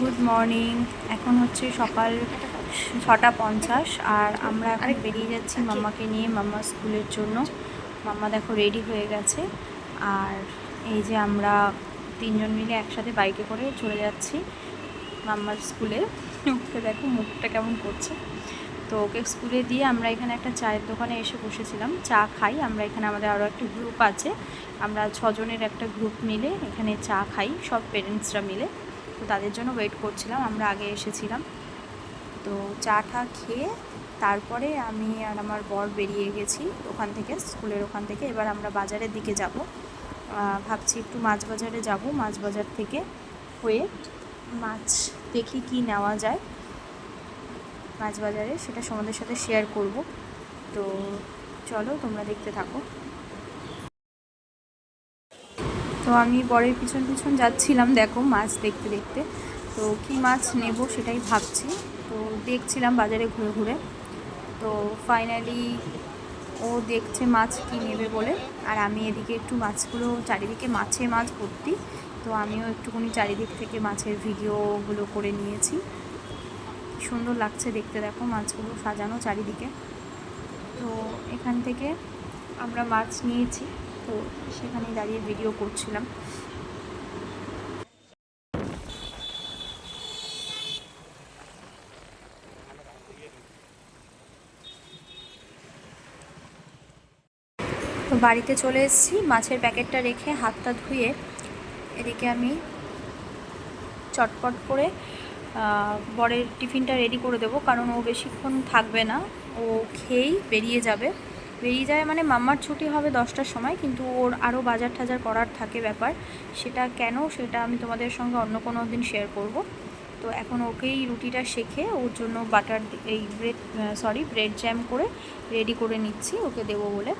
Good morning এখন হচ্ছে সকাল ছটা পঞ্চাশ আর আমরা এখন বেরিয়ে যাচ্ছি মাম্মাকে নিয়ে মাম্মা স্কুলের জন্য। মাম্মা দেখো রেডি হয়ে গেছে। আর এই যে আমরা তিনজন মিলে একসাথে বাইকে করে চলে যাচ্ছি মাম্মার স্কুলে। ওকে দেখো মুখটা কেমন করছে। তো ওকে স্কুলে দিয়ে আমরা এখানে একটা চায়ের দোকানে এসে বসেছিলাম। চা খাই। আমরা এখানে আমাদের আরও একটা গ্রুপ আছে। আমরা ছজনের একটা গ্রুপ মিলে এখানে চা খাই। সব পেরেন্টসরা মিলে। তো তাদের জন্য ওয়েট করছিলাম, আমরা আগে এসেছিলাম। তো চা টা খেয়ে তারপরে আমি আর আমার বর বেরিয়ে গেছি ওখান থেকে, স্কুলের ওখান থেকে। এবার আমরা বাজারের দিকে যাব। ভাবছি একটু মাছ বাজারে যাব। মাছ বাজার থেকে হয়ে মাছ দেখি কি নেওয়া যায়। মাছ বাজারে সেটা তোমাদের সাথে শেয়ার করব। তো চলো তোমরা দেখতে থাকো। তো আমি বরের পিছন পিছন যাচ্ছিলাম, দেখো মাছ দেখতে দেখতে। তো কি মাছ নেব সেটাই ভাবছি। তো দেখছিলাম বাজারে ঘুরে ঘুরে। তো ফাইনালি ও দেখছে মাছ কি নেবে বলে। আর আমি এদিকে একটু মাছগুলো, চারিদিকে মাছে মাছ ভর্তি। তো আমিও একটুখানি চারিদিক থেকে মাছের ভিডিওগুলো করে নিয়েছি। সুন্দর লাগছে দেখতে দেখো মাছগুলো সাজানো চারিদিকে। তো এখান থেকে আমরা মাছ নিয়েছি। তো সেখানে দাঁড়িয়ে ভিডিও করছিলাম। তো বাড়িতে চলে এসেছি, মাছের প্যাকেটটা রেখে হাতটা ধুয়ে এদিকে আমি চটপট করে বরের টিফিনটা রেডি করে দেবো, কারণ ও বেশিক্ষণ থাকবে না, ও খেয়েই বেরিয়ে যাবে। বেরিয়ে যায় মানে মাম্মার ছুটি হবে দশটার সময়, কিন্তু ওর আরও বাজার টাজার করার থাকে ব্যাপার। সেটা কেন সেটা আমি তোমাদের সঙ্গে অন্য কোনো দিন শেয়ার করব। তো এখন ওকেই রুটিটা শেখে, ওর জন্য বাটার এই ব্রেড সরি ব্রেড জ্যাম করে রেডি করে নিচ্ছি, ওকে দেবো বলে।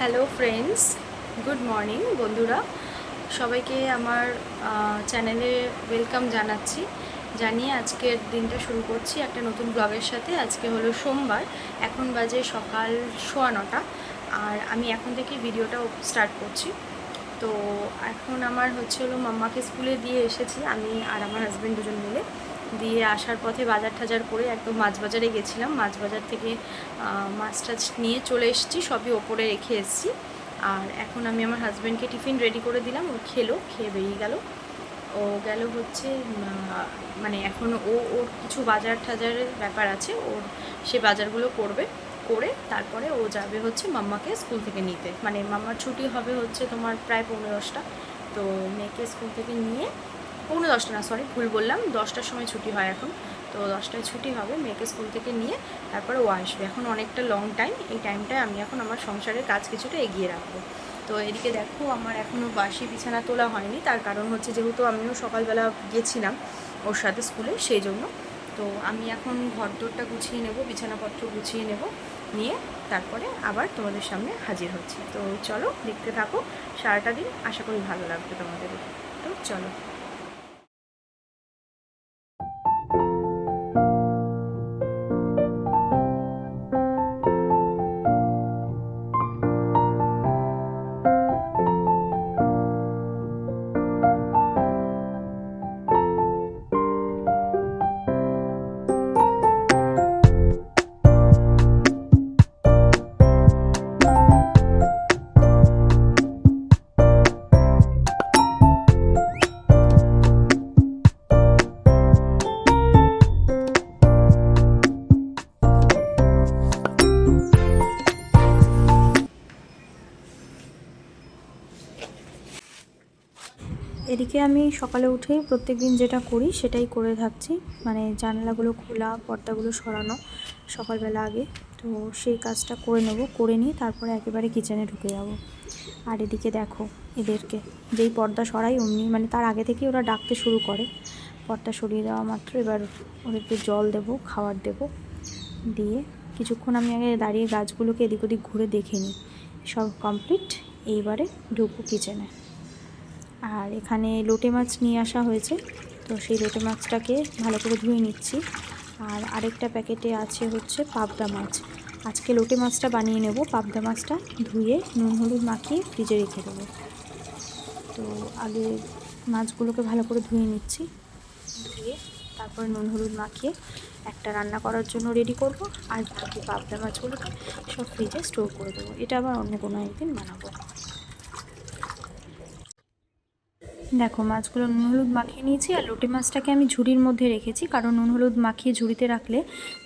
হ্যালো ফ্রেন্ডস গুড মর্নিং বন্ধুরা। সবাইকে আমার চ্যানেলে ওয়েলকাম জানাচ্ছি। জানিয়ে আজকের দিনটা শুরু করছি একটা নতুন ব্লগের সাথে। আজকে হলো সোমবার। এখন বাজে সকাল সোয়া নটা। আর আমি এখন থেকে ভিডিওটা স্টার্ট করছি। তো এখন আমার হচ্ছে হলো মাম্মাকে স্কুলে দিয়ে এসেছি, আমি আর আমার হাজব্যান্ড দুজন মিলে। দিয়ে আসার পথে বাজার টাজার করে একদম মাছ বাজারে গেছিলাম। মাছ বাজার থেকে মাছ টাছ নিয়ে চলে এসেছি, সবই ওপরে রেখে এসেছি। আর এখন আমি আমার হাজব্যান্ডকে টিফিন রেডি করে দিলাম, ও খেলো, খেয়ে বেরিয়ে গেল। ও গেল হচ্ছে মানে এখন ও, ওর কিছু বাজার টাজারের ব্যাপার আছে, ওর সে বাজারগুলো করবে, করে তারপরে ও যাবে হচ্ছে মাম্মাকে স্কুল থেকে নিতে। মানে মাম্মার ছুটি হবে হচ্ছে তোমার প্রায় পনেরো দশটা। তো মেয়েকে স্কুল থেকে নিয়ে পৌনে দশটা না সরি ভুল বললাম, দশটার সময় ছুটি হয় এখন। তো দশটায় ছুটি হবে, মেয়েকে স্কুল থেকে নিয়ে তারপরে ও আসবে। এখন অনেকটা লং টাইম এই টাইমটায় আমি এখন আমার সংসারের কাজ কিছুটা এগিয়ে রাখব। তো এদিকে দেখো, আমার এখনও বাসি বিছানা তোলা হয়নি, তার কারণ হচ্ছে যেহেতু আমিও সকালবেলা গেছিলাম ওর সাথে স্কুলে, সেই জন্য। তো আমি এখন ঘর দোরটা গুছিয়ে নেব, বিছানাপত্র গুছিয়ে নেব, নিয়ে তারপরে আবার তোমাদের সামনে হাজির হচ্ছে। তো চলো, দেখতে থাকো, সারাটা দিন। আশা করি ভালো লাগবে তোমাদের। তো চলো। আমি সকালে উঠে প্রত্যেক দিন যেটা করি সেটাই করে থাকছি। মানে জানলাগুলো খোলা, পর্দাগুলো সরানো সকালবেলা আগে। তো সেই কাজটা করে নেব, করে নিয়ে তারপরে একেবারে কিচেনে ঢুকে যাব। আর এদিকে দেখো এদেরকে, যেই পর্দা সরাই অমনি মানে তার আগে থেকেই ওরা ডাকতে শুরু করে। পর্দা সরিয়ে দেওয়া মাত্র, এবার ওদেরকে জল দেবো খাবার দেবো। দিয়ে কিছুক্ষণ আমি আগে দাঁড়িয়ে গাছগুলোকে এদিক ওদিক ঘুরে দেখে নিই সব কমপ্লিট এইবারে ঢুকবো কিচেনে আর এখানে লোটে মাছ নিয়ে আসা হয়েছে। তো সেই লোটে মাছটাকে ভালো করে ধুয়ে নিচ্ছি। আর আরেকটা প্যাকেটে আছে হচ্ছে পাবদা মাছ। আজকে লোটে মাছটা বানিয়ে নেব। পাবদা মাছটা ধুয়ে নুন হলুদ মাখিয়ে ফ্রিজে রেখে দেবো। তো আগে মাছগুলোকে ভালো করে ধুয়ে নিচ্ছি। ধুয়ে তারপরে নুন হলুদ মাখিয়ে একটা রান্না করার জন্য রেডি করব। আর বাকি পাবদা মাছগুলোকে সব ফ্রিজে স্টোর করে দেবো। এটা আবার অন্য কোনো একদিন বানাবো। দেখো, মাছগুলো নুন হলুদ মাখিয়ে নিয়েছি আর লোটে মাছটাকে আমি ঝুড়ির মধ্যে রেখেছি কারণ নুন হলুদ মাখিয়ে ঝুড়িতে রাখলে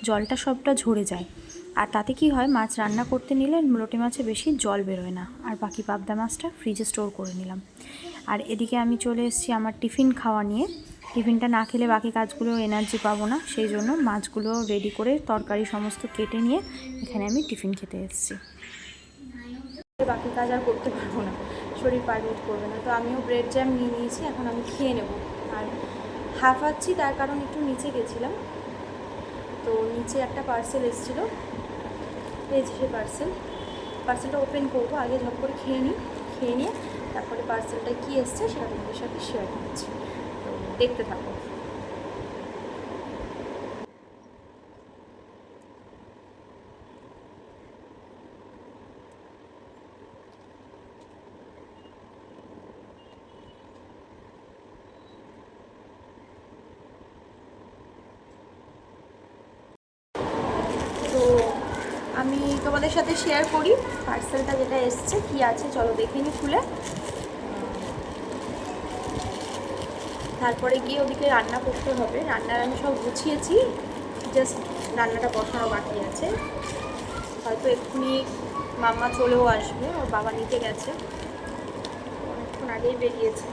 জলটা সবটা ঝরে যায়। আর তাতে কি হয়, মাছ রান্না করতে নিলে লোটে মাছে বেশি জল বেরোয় না। আর বাকি পাবদা মাছটা ফ্রিজে স্টোর করে নিলাম। আর এদিকে আমি চলে এসেছি আমার টিফিন খাওয়া নিয়ে। টিফিনটা না খেলে বাকি কাজগুলো এনার্জি পাবো না, সেই জন্য মাছগুলো রেডি করে তরকারি সমস্ত কেটে নিয়ে এখানে আমি টিফিন খেতে এসেছি। বাকি কাজ আর করতে পারব না। শরীর পারমিট করবে না। তো আমিও ব্রেড জ্যাম নিয়ে নিয়েছি, এখন আমি খেয়ে নেব। আর হাঁফাচ্ছি, তার কারণ একটু নিচে গেছিলাম। তো নিচে একটা পার্সেল এসেছিল। এই সেই পার্সেল পার্সেলটা ওপেন করব, আগে ঝপ করে খেয়ে নিই। খেয়ে নিয়ে তারপরে পার্সেলটা কী এসছে সেটা তোমাদের সাথে শেয়ার করছি। তো দেখতে থাকো তো আমি তোমাদের সাথে শেয়ার করি। পার্সেলটা যেটা এসছে, কি আছে, চলো দেখে নি খুলে। তারপরে গিয়ে ওদিকে রান্না করতে হবে। রান্নার আমি সব গুছিয়েছি জাস্ট রান্নাটা বসানো বাকি আছে। হয়তো এক্ষুনি মাম্মা চলেও আসবে, ওর বাবা নিতে গেছে। অনেকক্ষণ আগেই বেরিয়েছে।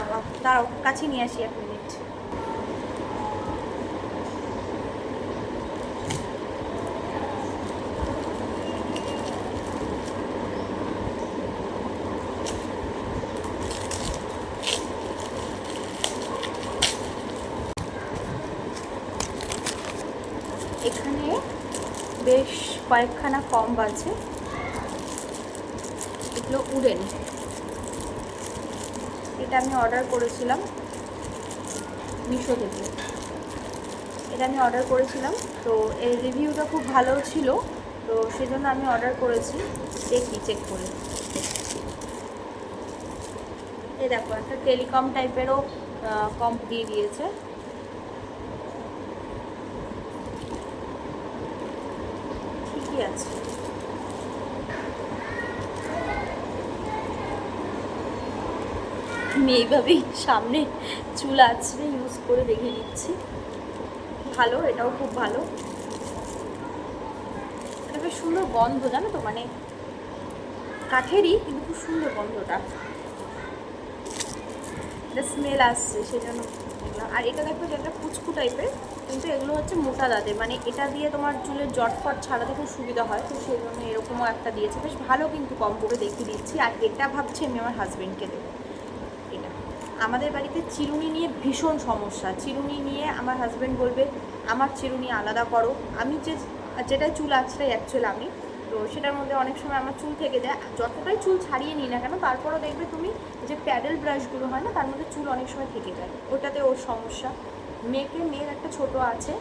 বাবা তার কাছে নিয়ে আসি মিনিট এখানে বেশ কয়েকখানা কম আছে এগুলো উড়েন এটা আমি অর্ডার করেছিলাম মিশো থেকে। এটা আমি অর্ডার করেছিলাম, তো এর রিভিউটা খুব ভালো ছিল, তো সেজন্য আমি অর্ডার করেছি। দেখি চেক করে। এই দেখো, একটা টেলিকম টাইপেরও কম্প দিয়ে দিয়েছে। ঠিকই আছে? আমি এইভাবেই সামনে চুল আছড়ে ইউজ করে দেখে নিচ্ছি। ভালো, এটাও খুব ভালো। এটা বেশ সুন্দর গন্ধ, জানো তো? মানে কাঠেরই, কিন্তু খুব সুন্দর গন্ধটা। এটা স্মেল আসছে, সেজন্য আর এটা দেখো যে একটা কুচকু টাইপের কিন্তু এগুলো হচ্ছে মোটা দাঁতে মানে এটা দিয়ে তোমার চুলের জটফট ছাড়াতে খুব সুবিধা হয়, তো সেই জন্য এরকমও একটা দিয়েছে। বেশ ভালো কিন্তু কম করে দেখিয়ে দিচ্ছি, আর এটা ভাবছি আমি আমার হাজব্যান্ডকে দেবো। এটা। আমাদের বাড়িতে চিরুনি নিয়ে ভীষণ সমস্যা। চিরুনি নিয়ে আমার হাজব্যান্ড বলবে, আমার চিরুনি আলাদা করো। আমি যে যেটা চুল আছড়াই অ্যাকচুয়ালি আমি তো সেটার মধ্যে অনেক সময় আমার চুল থেকে যায়। যতটাই চুল ছাড়িয়ে নিই না কেন, তারপরও দেখবে তুমি যে প্যাডেল ব্রাশগুলো হয় না, তার মধ্যে চুল অনেক সময় থেকে যায়। ওটাতে ওর সমস্যা। মেয়েকে, মেয়ের একটা ছোট আছে।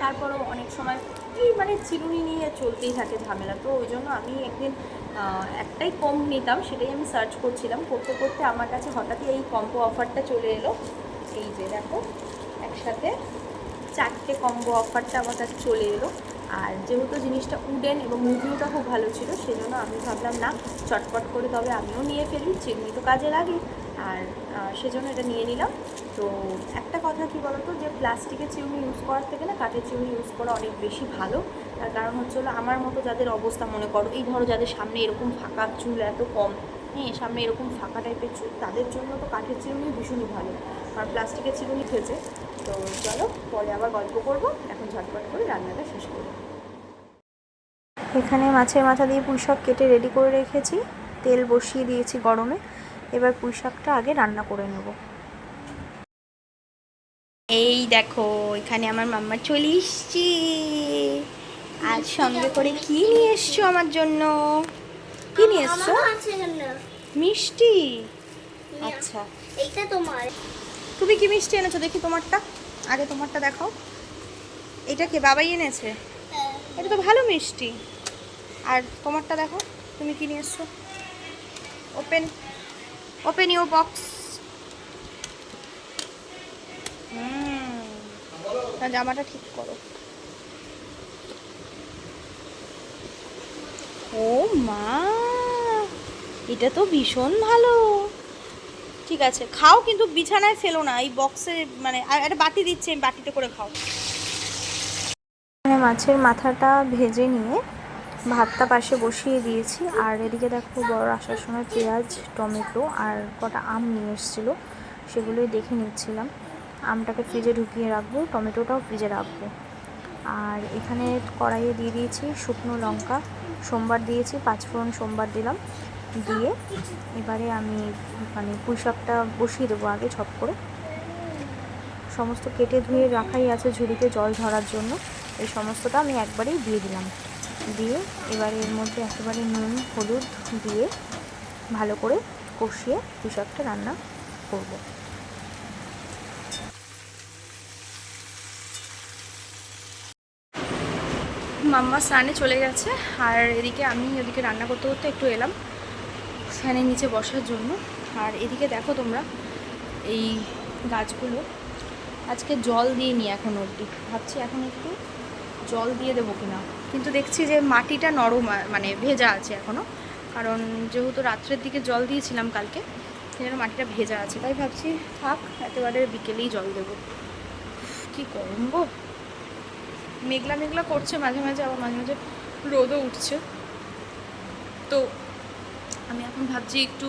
তারপরও অনেক সময় এই মানে চিরুনি নিয়ে চলতেই থাকে ঝামেলা। তো ওই জন্য আমি একদিন একটাই কম নিতাম, সেটাই আমি সার্চ করছিলাম। করতে করতে আমার কাছে হঠাৎই এই কম্বো অফারটা চলে এলো। এই যে দেখো, একসাথে চারটে কম্বো অফারটা আমার কাছে চলে এলো। আর যেহেতু জিনিসটা উডেন এবং রিভিউটা খুব ভালো ছিল, সেজন্য আমি ভাবলাম, না, চটপট করে তবে আমিও নিয়ে ফেলি, চিরুনি তো কাজে লাগে। আর সেজন্য এটা নিয়ে নিলাম। তো একটা কথা কি বলতো, যে প্লাস্টিকের চিরুনি ইউজ করার থেকে না, কাঠের চিরুনি ইউজ করা অনেক বেশি ভালো। তার কারণ হচ্ছে হলো, আমার মতো যাদের অবস্থা, মনে করো, এই ধরো যাদের সামনে এরকম ফাঁকা চুল এত কম হ্যাঁ সামনে এরকম ফাঁকা টাইপের চুল, তাদের জন্য তো কাঠের চিরুনি ভীষণই ভালো। কারণ প্লাস্টিকের চিরুনি খেয়েছে তো চলো, পরে আবার গল্প করব। ঝটপট করে রান্নাটা শেষ করব। এখানে মাছের মাথা দিয়ে পুঁই শাক কেটে রেডি করে রেখেছি। তেল বসিয়ে দিয়েছি গরমে। এবার পুঁই শাকটা আগে রান্না করে নেব। এই দেখো এখানে আমার মাম্মা চলে এসছি। আজ সঙ্গে করে কি নিয়ে এসছো আমার জন্য? কি নিয়ে এসছো। মিষ্টি? আচ্ছা। এইটা তোমার। তুমি কি মিষ্টি এনেছো? দেখি তোমারটা। আগে তোমারটা দেখাও। এটা কে? বাবাই এনেছে? এটা তো ভালো মিষ্টি। আর তোমারটা দেখো তুমি কি নিয়ে এসছো? ওপেন ওপেন ইউর বক্স জামাটা ঠিক করো। ও মা এটা তো ভীষণ ভালো। ঠিক আছে খাও কিন্তু বিছানায় ফেলো না এই বক্সে মানে একটা বাটি দিচ্ছে বাটিতে করে খাও। এখানে মাছের মাথাটা ভেজে নিয়ে ভাতটা পাশে বসিয়ে দিয়েছি। আর এদিকে দেখো বড় আসার সময় পেঁয়াজ, টমেটো আর কটা আম নিয়ে এসেছিল, সেগুলোই দেখে নিচ্ছিলাম। আমটাকে ফ্রিজে ঢুকিয়ে রাখব, টমেটোটাও ফ্রিজে রাখব। আর এখানে কড়াইয়ে দিয়ে দিয়েছি শুকনো লঙ্কা, সোমবার দিয়েছি পাঁচফোড়ন সোমবার দিলাম। দিয়ে এবারে আমি মানে পুঁই শাকটা বসিয়ে দেবো আগে ছপ করে। সমস্ত কেটে ধুয়ে রাখাই আছে ঝুড়িতে জল ধরার জন্য। এই সমস্তটা আমি একবারেই দিয়ে দিলাম। দিয়ে এবার এর মধ্যে একেবারে নুন, হলুদ দিয়ে ভালো করে কষিয়ে শাকটা রান্না করব। মাম্মা স্নানে চলে গেছে, আর এদিকে আমি ওদিকে রান্না করতে করতে একটু এলাম ফ্যানের নিচে বসার জন্য। আর এদিকে দেখো তোমরা, এই গাছগুলো। আজকে জল দিয়ে নি এখন অবধি। ভাবছি এখন একটু জল দিয়ে দেবো কিনা। কিন্তু দেখছি যে মাটিটা নরম মানে ভেজা আছে এখনও কারণ যেহেতু রাত্রের দিকে জল দিয়েছিলাম কালকে সেজন্য মাটিটা ভেজা আছে। তাই ভাবছি, থাক, একেবারে বিকেলেই জল দেবো। কি গরম গো। মেঘলা মেঘলা করছে মাঝে মাঝে, আবার মাঝে মাঝে রোদও উঠছে। তো আমি এখন ভাবছি একটু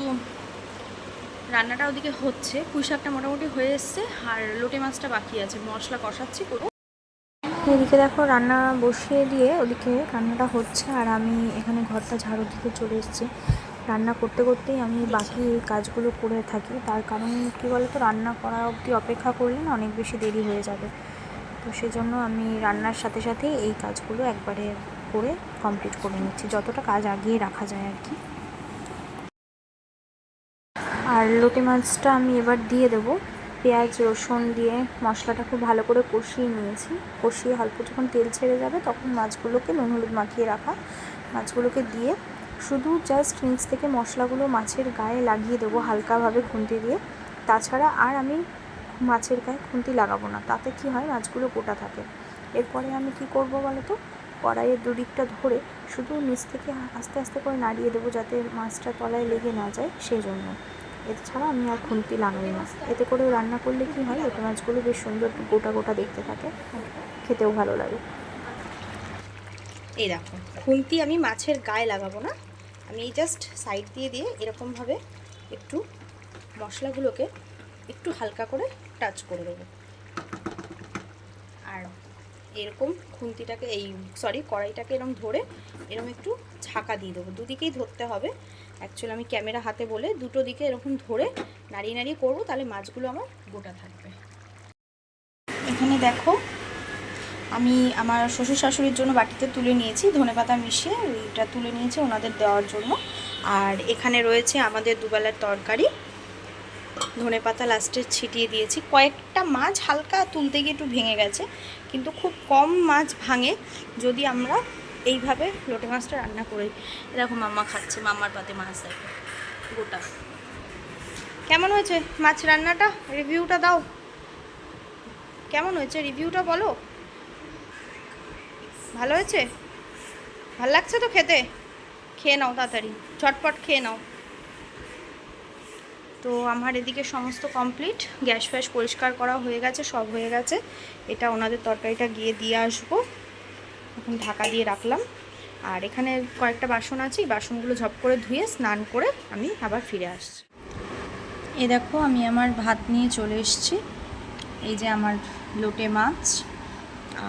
রান্নাটা ওদিকে হচ্ছে। পুঁই শাকটা মোটামুটি হয়ে এসছে, আর লোটে মাছটা বাকি আছে। মশলা কষাচ্ছি করব এদিকে দেখো, রান্না বসিয়ে দিয়ে ওদিকে রান্নাটা হচ্ছে আর আমি এখানে ঘরটা ঝাড়ু দিতে চলে এসেছি। রান্না করতে করতেই আমি বাকি কাজগুলো করে থাকি। তার কারণ কী বলতো, রান্না করা অবধি অপেক্ষা করলে না অনেক বেশি দেরি হয়ে যাবে। তো সেজন্য আমি রান্নার সাথে সাথে এই কাজগুলো একবারে করে কমপ্লিট করে নিচ্ছি। যতটা কাজ আগিয়ে রাখা যায় আর কি। আর লোটে মাছটা আমি এবার দিয়ে দেবো। পেঁয়াজ, রসুন দিয়ে মশলাটা খুব ভালো করে কষিয়ে নিয়েছি। কষিয়ে অল্প যখন তেল ছেড়ে যাবে তখন মাছগুলোকে নুন হলুদ মাখিয়ে রাখা। মাছগুলোকে দিয়ে শুধু জাস্ট নিচ থেকে মশলাগুলো মাছের গায়ে লাগিয়ে দেবো হালকাভাবে খুন্তি দিয়ে। তাছাড়া আর আমি মাছের গায়ে খুন্তি লাগাবো না, তাতে কি হয় মাছগুলো গোটা থাকে। এরপরে আমি কি করব বলো তো কড়াইয়ের দুদিকটা ধরে শুধু নিচ থেকে আস্তে আস্তে করে নাড়িয়ে দেবো যাতে মাছটা তলায় লেগে না যায় সেই জন্য এছাড়া আমি আর খুন্তি লাগাই না। এতে করে রান্না করলে কি হয় ওটা মাছগুলো বেশ সুন্দর গোটা গোটা দেখতে থাকে। খেতেও ভালো লাগে। এই দেখো, খুন্তি আমি মাছের গায়ে লাগাবো না। আমি জাস্ট সাইড দিয়ে দিয়ে এরকমভাবে একটু মশলাগুলোকে একটু হালকা করে টাচ করে দেবো। আর এরকম খুন্তিটাকে এই সরি কড়াইটাকে এরকম ধরে এরকম একটু ঝাঁকা দিয়ে দেবো। দুদিকেই ধরতে হবে। অ্যাকচুয়ালি আমি ক্যামেরা হাতে বলে দুটো দিকে এরকম ধরে নাড়িয়ে নাড়িয়ে করব, তাহলে মাছগুলো আমার গোটা থাকবে। এখানে দেখো, আমি আমার শ্বশুর শাশুড়ির জন্য বাটিতে তুলে নিয়েছি, ধনেপাতা মিশিয়ে এটা তুলে নিয়েছি ওনাদের দেওয়ার জন্য। আর এখানে রয়েছে আমাদের দুবেলার তরকারি। ধনেপাতা লাস্টে ছিটিয়ে দিয়েছি। কয়েকটা মাছ হালকা তুলতে গিয়ে একটু ভেঙে গেছে, কিন্তু খুব কম মাছ ভাঙে। যদি আমরা এইভাবে লোটে মাছটা রান্না করি দেখো মাম্মা খাচ্ছে, মাম্মার পাতে মাছ দেখো, গোটা। কেমন হয়েছে মাছ রান্নাটা? রিভিউটা দাও। কেমন হয়েছে? রিভিউটা বলো। ভালো হয়েছে? ভালো লাগছে তো খেতে? খেয়ে নাও তাড়াতাড়ি চটপট খেয়ে নাও। তো আমার এদিকে সমস্ত কমপ্লিট গ্যাস ফ্যাস পরিষ্কার করা হয়ে গেছে, সব হয়ে গেছে। এটা ওনাদের তরকারিটা গিয়ে দিয়ে আসব। এখন ঢাকা দিয়ে রাখলাম। আর এখানে কয়েকটা বাসন আছে এই বাসনগুলো ঝপ করে ধুয়ে স্নান করে আমি আবার ফিরে আসছি। এ দেখো আমি আমার ভাত নিয়ে চলে এসেছি। এই যে আমার লোটে মাছ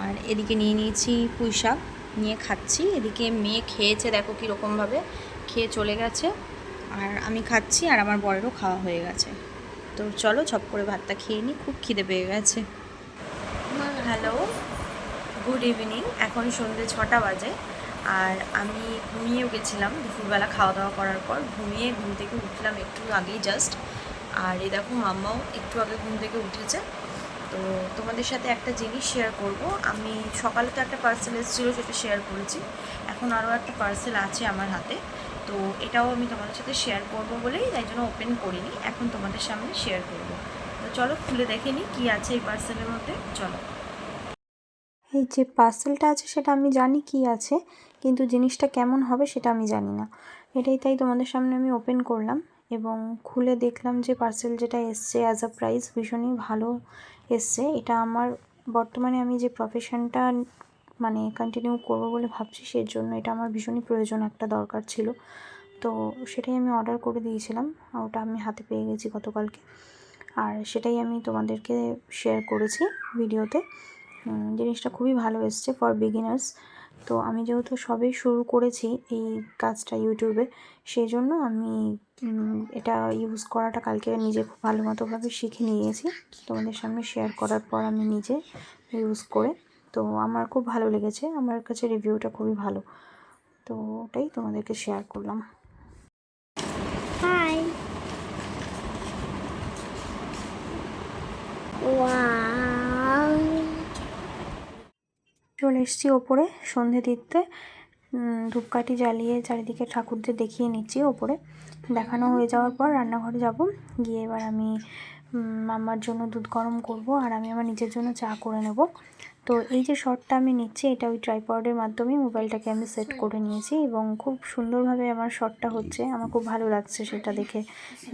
আর এদিকে নিয়ে নিয়েছি পুঁই শাক নিয়ে খাচ্ছি। এদিকে মেয়ে খেয়েছে দেখো কীরকমভাবে খেয়ে চলে গেছে। আর আমি খাচ্ছি আর আমার বরেরও খাওয়া হয়ে গেছে। তো চলো ছপ করে ভাতটা খেয়ে নিই খুব খিদে পেয়ে গেছে। হ্যালো গুড ইভিনিং এখন সন্ধ্যে ছটা বাজে। আর আমি ঘুমিয়েও গেছিলাম দুপুরবেলা খাওয়া দাওয়া করার পর। ঘুমিয়ে ঘুম থেকে উঠলাম একটু আগেই জাস্ট আর এই দেখো মাম্মাও একটু আগে ঘুম থেকে উঠেছে। তো তোমাদের সাথে একটা জিনিস শেয়ার করব। আমি সকালে তো একটা পার্সেল এসেছিল, সেটা শেয়ার করেছি। এখন আরও একটা পার্সেল আছে আমার হাতে। তো এটাও আমি তোমাদের সাথে শেয়ার করব বলেই, তাই জন্য ওপেন করিনি। এখন তোমাদের সামনে শেয়ার করব। তো চলো খুলে দেখে নিই কী আছে এই পার্সেলের মধ্যে। চলো। যে পার্সেলটা আছে সেটা আমি জানি কি আছে, কিন্তু জিনিসটা কেমন হবে সেটা আমি জানি না। এটাই তাই তোমাদের সামনে আমি ওপেন করলাম এবং খুলে দেখলাম যে পার্সেল যেটা এসছে অ্যাজ আ প্রাইস ভীষণই ভালো এসছে। এটা আমার বর্তমানে আমি যে প্রফেশনটা মানে কন্টিনিউ করব বলে ভাবছি সেই জন্য এটা আমার ভীষণই প্রয়োজন একটা দরকার ছিল। তো সেটাই আমি অর্ডার করে দিয়েছিলাম, ওটা আমি হাতে পেয়ে গেছি গতকালকে। আর সেটাই আমি তোমাদেরকে শেয়ার করেছি ভিডিওতে জিনিসটা খুবই ভালো এসছে ফর বিগিনার্স তো আমি যেহেতু সবে শুরু করেছি এই কাজটা ইউটিউবে সেই জন্য আমি এটা ইউজ করাটা কালকে নিজে খুব ভালো মতোভাবে শিখে নিয়েছি। তোমাদের সামনে শেয়ার করার পর আমি নিজে ইউজ করে, তো আমার খুব ভালো লেগেছে। আমার কাছে রিভিউটা খুবই ভালো। তো ওটাই তোমাদেরকে শেয়ার করলাম। Hi. Wow. চলে এসেছি ওপরে সন্ধে দিতে। ধূপকাঠি জ্বালিয়ে চারিদিকে ঠাকুরদের দেখিয়ে নিচ্ছি ওপরে। দেখানো হয়ে যাওয়ার পর রান্নাঘরে যাব। গিয়ে এবার আমি মামার জন্য দুধ গরম করব আর আমি আমার নিজের জন্য চা করে নেব। তো এই যে শটটা আমি নিচ্ছি এটা ওই ট্রাইপডের মাধ্যমে মোবাইলটাকে আমি সেট করে নিয়েছি এবং খুব সুন্দরভাবে আমার শটটা হচ্ছে। আমার খুব ভালো লাগছে সেটা দেখে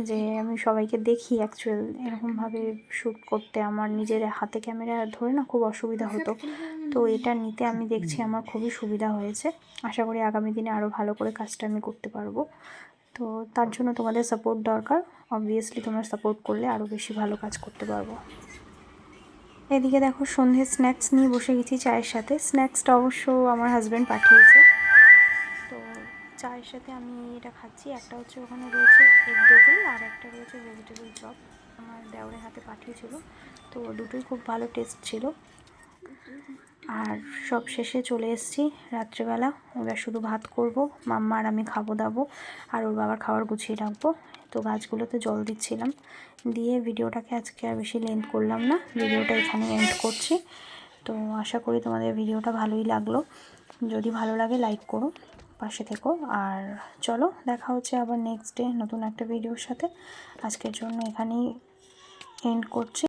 যে আমি সবাইকে দেখি অ্যাকচুয়াল এরকমভাবে শ্যুট করতে। আমার নিজের হাতে ক্যামেরা ধরে না খুব অসুবিধা হতো। তো এটা নিতে আমি দেখছি আমার খুবই সুবিধা হয়েছে। আশা করি আগামী দিনে আরও ভালো করে কাজটা আমি করতে পারব। তো তার জন্য তোমাদের সাপোর্ট দরকার। অবভিয়াসলি তোমরা সাপোর্ট করলে আরও বেশি ভালো কাজ করতে পারব। এদিকে দেখো সন্ধে স্ন্যাক্স নিয়ে বসে গেছি চায়ের সাথে। স্ন্যাক্সটা অবশ্য আমার হাজব্যান্ড পাঠিয়েছে। তো চায়ের সাথে আমি এটা খাচ্ছি। একটা হচ্ছে ওখানে রয়েছে এগ আর একটা রয়েছে ভেজিটেবল চপ আমার দেওরের হাতে পাঠিয়েছিল। তো দুটোই খুব ভালো টেস্ট ছিল। আর সব শেষে চলে এসেছি রাত্রেবেলা। এবার শুধু ভাত করব মাম্মা আর আমি খাব দাবো, আর ওর বাবার খাবার গুছিয়ে রাখব। তো গাছগুলোতে জল দিচ্ছিলাম। দিয়ে ভিডিওটাকে আজকে আর বেশি লেন্থ করলাম না। ভিডিওটা এখানে এন্ড করছি। তো আশা করি তোমাদের ভিডিওটা ভালোই লাগল। যদি ভালো লাগে লাইক করো, পাশে থেকো। আর চলো, দেখা হচ্ছে আবার নেক্সট ডে নতুন একটা ভিডিওর সাথে। আজকের জন্য এখানেই এন্ড করছি।